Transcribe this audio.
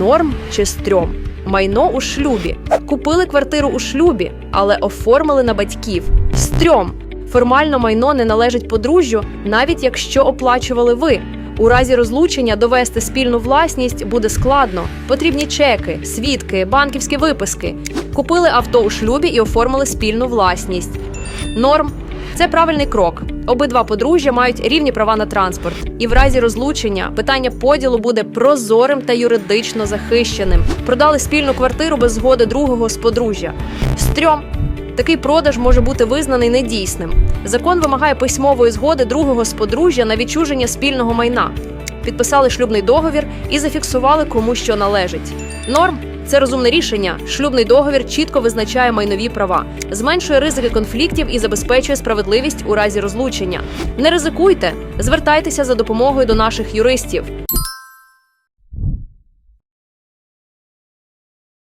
норм чи стрьом? Майно у шлюбі. Купили квартиру у шлюбі, але оформили на батьків. Стрьом. Формально майно не належить подружжю, навіть якщо оплачували ви. У разі розлучення довести спільну власність буде складно. Потрібні чеки, свідки, банківські виписки. Купили авто у шлюбі і оформили спільну власність. Норм це правильний крок. Обидва подружжя мають рівні права на транспорт, і в разі розлучення питання поділу буде прозорим та юридично захищеним. Продали спільну квартиру без згоди другого з подружжя. Стрьом. Такий продаж може бути визнаний недійсним. Закон вимагає письмової згоди другого з подружжя на відчуження спільного майна. Підписали шлюбний договір і зафіксували, кому що належить. Норм це розумне рішення. Шлюбний договір чітко визначає майнові права, зменшує ризики конфліктів і забезпечує справедливість у разі розлучення. Не ризикуйте, звертайтеся за допомогою до наших юристів.